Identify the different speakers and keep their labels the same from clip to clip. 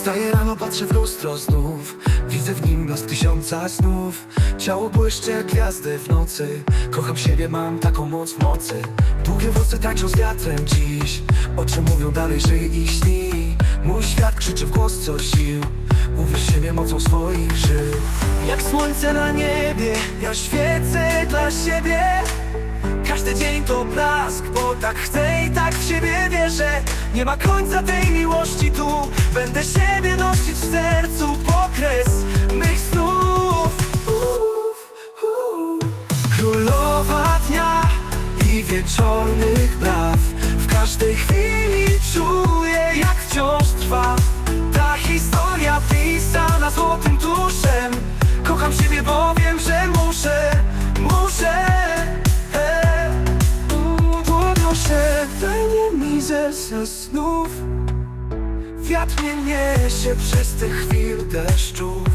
Speaker 1: Wstaję rano, patrzę w lustro znów. Widzę w nim blask tysiąca snów. Ciało błyszczy jak gwiazdy w nocy. Kocham siebie, mam taką moc w mocy. Długie włosy tańczą z wiatrem dziś. Oczy mówią dalej, żyj i śni. Mój świat krzyczy w głos co sił. Uwierz siebie mocą swoich żył. Jak słońce na niebie Ja świecę dla siebie. Każdy dzień to blask, bo tak chcę tak w siebie wierzę. Nie ma końca tej miłości tu. Będę siebie nosić w sercu. Pokres mych snów. Królowa dnia i wieczornych braw W każdej chwili czuję jak wciąż trwa Ta historia pisana złotym tuszem. Kocham siebie, bo snów. Wiatr mnie niesie przez tych chwil deszczów.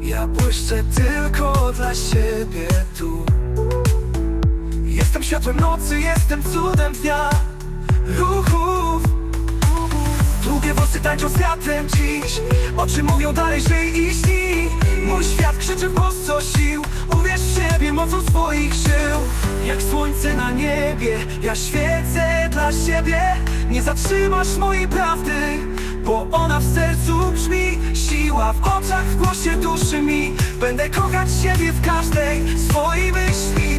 Speaker 1: Ja błyszczę tylko dla siebie tu. Jestem światłem nocy, jestem cudem dnia. Ruchów. Długie włosy tańczą z wiatrem dziś. Oczy mówią dalej, żyj i śni Mój świat krzyczy w sił siebie mocą swoich żył Jak słońce na niebie Ja świecę dla siebie. Nie zatrzymasz mojej prawdy Bo ona w sercu brzmi. Siła w oczach, w głosie duszy mi. Będę kochać siebie w każdej swojej myśli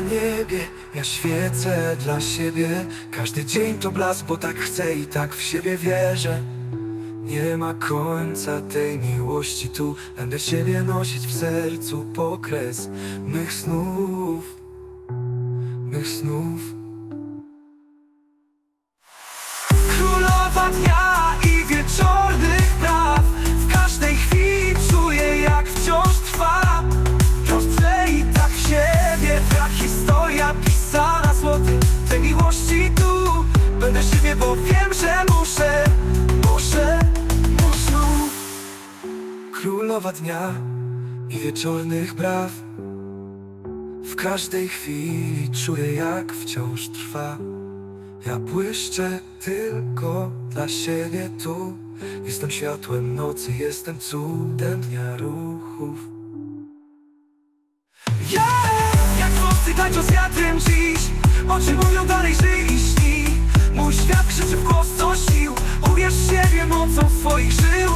Speaker 1: na niebie, ja świecę dla siebie. Każdy dzień to blask, bo tak chcę i tak w siebie wierzę. Nie ma końca tej miłości tu. Będę siebie nosić w sercu pokres mych snów. Mych snów bo wiem, że muszę Muszę, muszę. Królowa dnia i wieczornych braw W każdej chwili czuję jak wciąż trwa. Ja błyszczę tylko dla siebie tu. Jestem światłem nocy, jestem cudem dnia ruchów. Yeah! Jak chłopcy tańczą z wiatrem dziś Oczy mówią dalej, mocą swoich żył.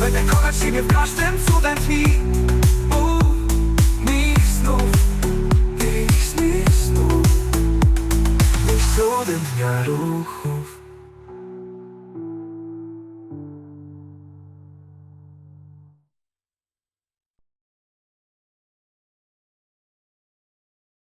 Speaker 1: Będę kochać siebie w każdym cudem dni. Mych snów Mych, mych snów Mych cudem dnia ruchu